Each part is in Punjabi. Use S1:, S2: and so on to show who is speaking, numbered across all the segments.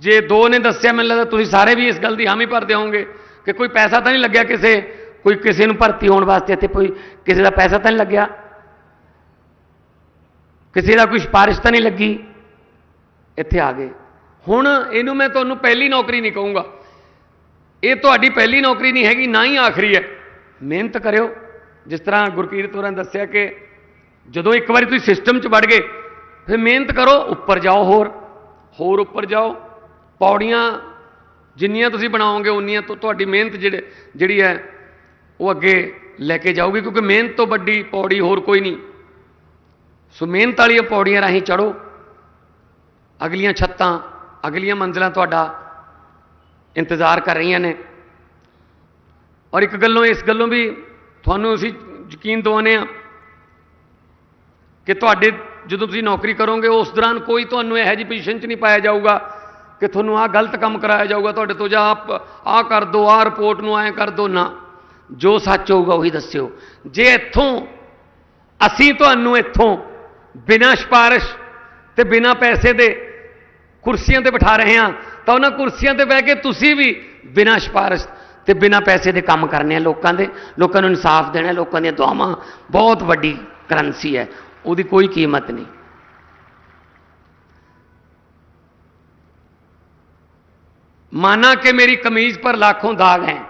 S1: ਜੇ ਦੋ ਨੇ ਦੱਸਿਆ ਮੈਨੂੰ ਲੱਗਦਾ ਤੁਸੀਂ ਸਾਰੇ ਵੀ ਇਸ ਗੱਲ ਦੀ ਹਾਮੀ ਭਰਦੇ ਹੋਵੋਗੇ ਕਿ ਕੋਈ ਪੈਸਾ ਤਾਂ ਨਹੀਂ ਲੱਗਿਆ ਕਿਸੇ, ਕੋਈ ਕਿਸੇ ਨੂੰ ਭਰਤੀ ਹੋਣ ਵਾਸਤੇ ਇੱਥੇ ਕੋਈ, ਕਿਸੇ ਦਾ ਪੈਸਾ ਤਾਂ ਨਹੀਂ ਲੱਗਿਆ? ਕਿਸੇ ਦਾ ਕੋਈ ਸਿਫਾਰਿਸ਼ ਤਾਂ ਨਹੀਂ ਲੱਗੀ? ਇੱਥੇ ਆ ਗਏ। ਹੁਣ ਇਹਨੂੰ ਮੈਂ ਤੁਹਾਨੂੰ ਪਹਿਲੀ ਨੌਕਰੀ ਨਹੀਂ ਕਹੂੰਗਾ। ਇਹ ਤੁਹਾਡੀ ਪਹਿਲੀ ਨੌਕਰੀ ਨਹੀਂ ਹੈਗੀ, ਨਾ ਹੀ ਆਖਰੀ ਹੈ। ਮਿਹਨਤ ਕਰਿਓ। ਜਿਸ ਤਰ੍ਹਾਂ ਗੁਰਕੀਰਤ ਹੋਰਾਂ ਨੇ ਦੱਸਿਆ ਕਿ ਜਦੋਂ ਇੱਕ ਵਾਰੀ ਤੁਸੀਂ ਸਿਸਟਮ 'ਚ ਵੜ ਗਏ, ਫਿਰ ਮਿਹਨਤ ਕਰੋ, ਉੱਪਰ ਜਾਓ ਹੋਰ। ਹੋਰ ਉੱਪਰ ਜਾਓ। ਪੌੜੀਆਂ ਜਿੰਨੀਆਂ ਤੁਸੀਂ ਬਣਾਓਗੇ, ਉਨੀਆਂ ਤੋਂ, ਤੁਹਾਡੀ ਮਿਹਨਤ ਜਿਹੜੇ, ਜਿਹੜੀ ਹੈ, ਉਹ ਅੱਗੇ ਲੈ ਕੇ ਜਾਊਗੀ, ਕਿਉਂਕਿ ਮਿਹਨਤ ਤੋਂ ਵੱਡੀ ਪੌੜੀ ਹੋਰ ਕੋਈ ਨਹੀਂ। ਸੋ ਮਿਹਨਤ ਵਾਲੀਆਂ ਪੌੜੀਆਂ ਰਾਹੀਂ ਚੜੋ ਅਗਲੀਆਂ ਛੱਤਾਂ, ਅਗਲੀਆਂ ਮੰਜ਼ਲਾਂ ਤੁਹਾਡਾ ਇੰਤਜ਼ਾਰ ਕਰ ਰਹੀਆਂ ਨੇ। ਔਰ ਇੱਕ ਗੱਲੋਂ, ਇਸ ਗੱਲੋਂ ਵੀ ਤੁਹਾਨੂੰ ਅਸੀਂ ਯਕੀਨ ਦਿਵਾਉਂਦੇ ਆ ਕਿ ਤੁਹਾਡੇ, ਜਦੋਂ ਤੁਸੀਂ ਨੌਕਰੀ ਕਰੋਗੇ, ਉਸ ਦੌਰਾਨ ਕੋਈ ਤੁਹਾਨੂੰ ਇਹੋ ਜਿਹੀ ਪੋਜੀਸ਼ਨ 'ਚ ਨਹੀਂ ਪਾਇਆ ਜਾਊਗਾ ਕਿ ਤੁਹਾਨੂੰ ਆਹ ਗਲਤ ਕੰਮ ਕਰਾਇਆ ਜਾਊਗਾ, ਤੁਹਾਡੇ ਤੋਂ ਜਾਂ ਆਪ ਆਹ ਕਰ ਦਿਓ ਆਹ ਰਿਪੋਰਟ ਨੂੰ ਐਂ ਕਰ ਦਿਓ ਨਾ। ਜੋ ਸੱਚ ਹੋਊਗਾ ਉਹੀ ਦੱਸਿਓ। ਜੇ ਇੱਥੋਂ, ਅਸੀਂ ਤੁਹਾਨੂੰ ਇੱਥੋਂ ਬਿਨਾਂ ਸਿਫਾਰਿਸ਼ ਤੇ ਬਿਨਾਂ ਪੈਸੇ ਦੇ ਕੁਰਸੀਆਂ ਤੇ ਬਿਠਾ ਰਹੇ ਹਾਂ, ਤਾਂ ਉਹਨਾਂ ਕੁਰਸੀਆਂ ਤੇ ਬਹਿ ਕੇ ਤੁਸੀਂ ਵੀ ਬਿਨਾਂ ਸਿਫਾਰਿਸ਼ ਤੇ ਬਿਨਾਂ ਪੈਸੇ ਦੇ ਕੰਮ ਕਰਨੇ ਆ ਲੋਕਾਂ ਦੇ। ਲੋਕਾਂ ਨੂੰ ਇਨਸਾਫ ਦੇਣਾ, ਲੋਕਾਂ ਦੀਆਂ ਦੁਆਵਾਂ। ਬਹੁਤ ਵੱਡੀ ਕਰੰਸੀ ਹੈ। ਉਹਦੀ ਕੋਈ ਕੀਮਤ ਨਹੀਂ। माना कि मेरी कमीज पर लाखों दाग हैं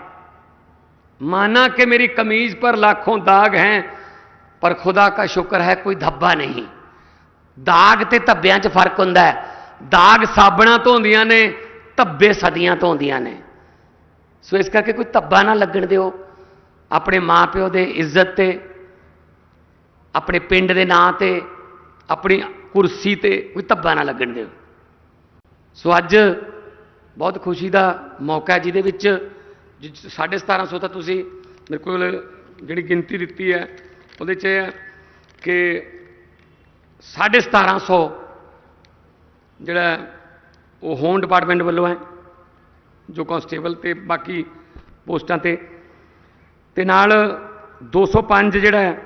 S1: माना कि मेरी कमीज पर लाखों दाग हैं पर खुदा का शुक्र है कोई धब्बा नहीं ਦਾਗ ਤੇ ਧੱਬਿਆਂ 'ਚ ਫਰਕ ਹੁੰਦਾ ਹੈ ਦਾਗ ਸਾਬਣਾ ਤੋਂ ਹੁੰਦੀਆਂ ਨੇ ਧੱਬੇ ਸਦੀਆਂ ਤੋਂ ਹੁੰਦੀਆਂ ਨੇ ਸੋ ਇਸ ਕਰਕੇ ਕੋਈ ਧੱਬਾ ਨਾ ਲੱਗਣ ਦਿਓ ਆਪਣੇ ਮਾਪਿਓ ਦੇ ਇੱਜ਼ਤ ਤੇ ਆਪਣੇ ਪਿੰਡ ਦੇ ਨਾਂ ਤੇ ਆਪਣੀ ਕੁਰਸੀ ਤੇ ਕੋਈ ਧੱਬਾ ਨਾ ਲੱਗਣ ਦਿਓ ਸੋ ਅੱਜ ਬਹੁਤ ਖੁਸ਼ੀ ਦਾ ਮੌਕਾ ਜਿਹਦੇ ਵਿੱਚ 1750 ਤਾਂ ਤੁਸੀਂ ਮੇਰੇ ਕੋਲ ਜਿਹੜੀ ਗਿਣਤੀ ਦਿੱਤੀ ਹੈ, ਉਹਦੇ 'ਚ ਇਹ ਹੈ ਕਿ 1750 ਜਿਹੜਾ ਉਹ ਹੋਮ ਡਿਪਾਰਟਮੈਂਟ ਵੱਲੋਂ ਹੈ, ਜੋ ਕਾਂਸਟੇਬਲ ਤੇ ਬਾਕੀ ਪੋਸਟਾਂ ਤੇ। ਤੇ ਨਾਲ 205 ਜਿਹੜਾ ਹੈ,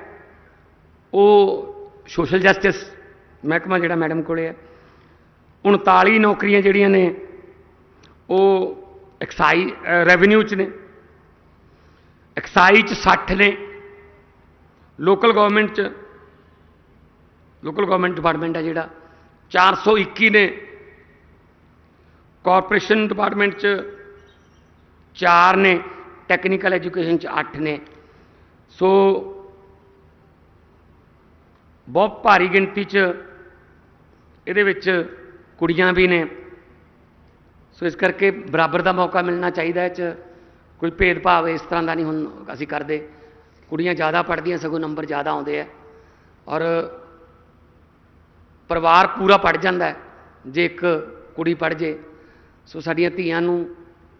S1: ਉਹ ਸੋਸ਼ਲ ਜਸਟਿਸ ਮਹਿਕਮਾ ਜਿਹੜਾ ਮੈਡਮ ਕੋਲੇ ਹੈ। 39 ਨੌਕਰੀਆਂ ਜਿਹੜੀਆਂ ਨੇ ਉਹ ਐਕਸਾਈ ਰੈਵਨਿਊ ਚ ਨੇ, ਐਕਸਾਈ ਚ 60 ਨੇ, ਲੋਕਲ ਗਵਰਨਮੈਂਟ ਚ, ਲੋਕਲ ਗਵਰਨਮੈਂਟ ਡਿਪਾਰਟਮੈਂਟ ਹੈ ਜਿਹੜਾ 421 ਨੇ, ਕਾਰਪੋਰੇਸ਼ਨ ਡਿਪਾਰਟਮੈਂਟ ਚ 4 ਨੇ, ਟੈਕਨੀਕਲ ਐਜੂਕੇਸ਼ਨ ਚ 8 ਨੇ, ਸੋ ਬਹੁਤ ਭਾਰੀ ਗਿਣਤੀ ਚ ਇਹਦੇ ਵਿੱਚ ਕੁੜੀਆਂ ਵੀ ਨੇ। ਸੋ ਇਸ ਕਰਕੇ ਬਰਾਬਰ ਦਾ ਮੌਕਾ ਮਿਲਣਾ ਚਾਹੀਦਾ ਹੈ ਚ। ਕੋਈ ਭੇਦਭਾਵ ਇਸ ਤਰ੍ਹਾਂ ਦਾ ਨਹੀਂ ਹੁਣ ਅਸੀਂ ਕਰਦੇ। ਕੁੜੀਆਂ ਜ਼ਿਆਦਾ ਪੜ੍ਹਦੀਆਂ, ਸਗੋਂ ਨੰਬਰ ਜ਼ਿਆਦਾ ਆਉਂਦੇ ਆ। ਔਰ ਪਰਿਵਾਰ ਪੂਰਾ ਪੜ ਜਾਂਦਾ ਹੈ, ਜੇ ਇੱਕ ਕੁੜੀ ਪੜ ਜੇ। ਸੋ ਸਾਡੀਆਂ ਧੀਆਂ ਨੂੰ,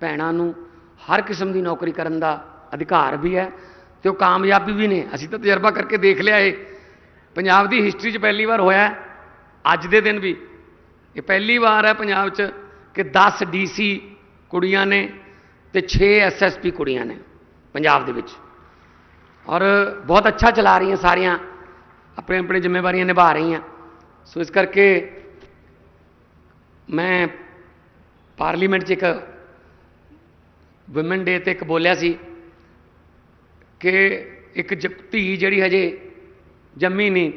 S1: ਭੈਣਾਂ ਨੂੰ ਹਰ ਕਿਸਮ ਦੀ ਨੌਕਰੀ ਕਰਨ ਦਾ ਅਧਿਕਾਰ ਵੀ ਹੈ ਤੇ ਉਹ ਕਾਮਯਾਬੀ ਵੀ ਨੇ। ਅਸੀਂ ਤਾਂ ਤਜਰਬਾ ਕਰਕੇ ਦੇਖ ਲਿਆ ਇਹ। ਪੰਜਾਬ ਦੀ ਹਿਸਟਰੀ 'ਚ ਪਹਿਲੀ ਵਾਰ ਹੋਇਆ ਅੱਜ ਦੇ ਦਿਨ ਵੀ। ਇਹ ਪਹਿਲੀ ਵਾਰ ਹੈ ਪੰਜਾਬ 'ਚ ਕਿ 10 ਡੀਸੀ ਕੁੜੀਆਂ ਨੇ ਤੇ 6 ਐਸਐਸਪੀ ਕੁੜੀਆਂ ਨੇ ਪੰਜਾਬ ਦੇ ਵਿੱਚ। ਔਰ ਬਹੁਤ ਅੱਛਾ ਚਲਾ ਰਹੀਆਂ ਸਾਰੀਆਂ, ਆਪਣੇ ਆਪਣੇ ਜ਼ਿੰਮੇਵਾਰੀਆਂ ਨਿਭਾ ਰਹੀਆਂ। ਸੋ ਇਸ ਕਰਕੇ ਮੈਂ ਪਾਰਲੀਮੈਂਟ 'ਚ ਇੱਕ ਔਮਨ ਡੇ ਤੇ ਇੱਕ ਬੋਲਿਆ ਸੀ ਕਿ ਇੱਕ ਜ- ਧੀ ਜਿਹੜੀ ਹਜੇ ਜੰਮੀ ਨਹੀਂ,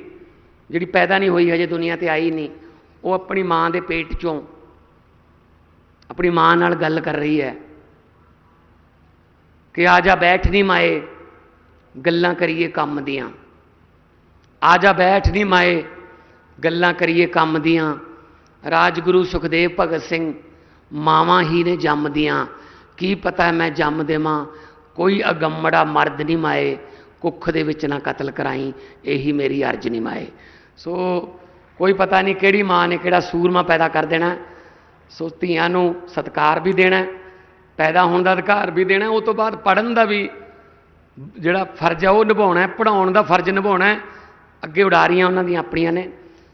S1: ਜਿਹੜੀ ਪੈਦਾ ਨਹੀਂ ਹੋਈ, ਹਜੇ ਦੁਨੀਆ ਤੇ ਆਈ ਨਹੀਂ, ਉਹ ਆਪਣੀ ਮਾਂ ਦੇ ਪੇਟ ਚੋਂ ਆਪਣੀ ਮਾਂ ਨਾਲ ਗੱਲ ਕਰ ਰਹੀ ਹੈ ਕਿ ਆ ਜਾ ਬੈਠ ਨਹੀਂ ਮਾਏ, ਗੱਲਾਂ ਕਰੀਏ ਕੰਮ ਦੀਆਂ। ਆ ਜਾ ਬੈਠ ਨਹੀਂ ਮਾਏ, ਗੱਲਾਂ ਕਰੀਏ ਕੰਮ ਦੀਆਂ। ਰਾਜਗੁਰੂ ਸੁਖਦੇਵ ਭਗਤ ਸਿੰਘ ਮਾਵਾਂ ਹੀ ਨੇ ਜੰਮਦੀਆਂ। ਕੀ ਪਤਾ ਮੈਂ ਜੰਮ ਦੇਵਾਂ, ਕੋਈ ਅਗੰਮੜਾ ਮਰਦ ਨਹੀਂ ਮਾਏ, ਕੁੱਖ ਦੇ ਵਿੱਚ ਨਾ ਕਤਲ ਕਰਾਈ, ਇਹੀ ਮੇਰੀ ਅਰਜ਼ ਨਹੀਂ ਮਾਏ। ਸੋ ਕੋਈ ਪਤਾ ਨਹੀਂ ਕਿਹੜੀ ਮਾਂ ਨੇ ਕਿਹੜਾ ਸੂਰਮਾ ਪੈਦਾ ਕਰ ਦੇਣਾ। ਸੋ ਧੀਆਂ ਨੂੰ ਸਤਿਕਾਰ ਵੀ ਦੇਣਾ, ਪੈਦਾ ਹੋਣ ਦਾ ਅਧਿਕਾਰ ਵੀ ਦੇਣਾ, ਉਹ ਤੋਂ ਬਾਅਦ ਪੜਨ ਦਾ ਵੀ ਜਿਹੜਾ ਫਰਜ਼ ਹੈ ਉਹ ਨਿਭਾਉਣਾ ਹੈ ਪੜਾਉਣ ਦਾ ਫਰਜ਼ ਨਿਭਾਉਣਾ ਹੈ। ਅੱਗੇ ਉਡਾਰੀਆਂ ਉਹਨਾਂ ਦੀਆਂ ਆਪਣੀਆਂ ਨੇ।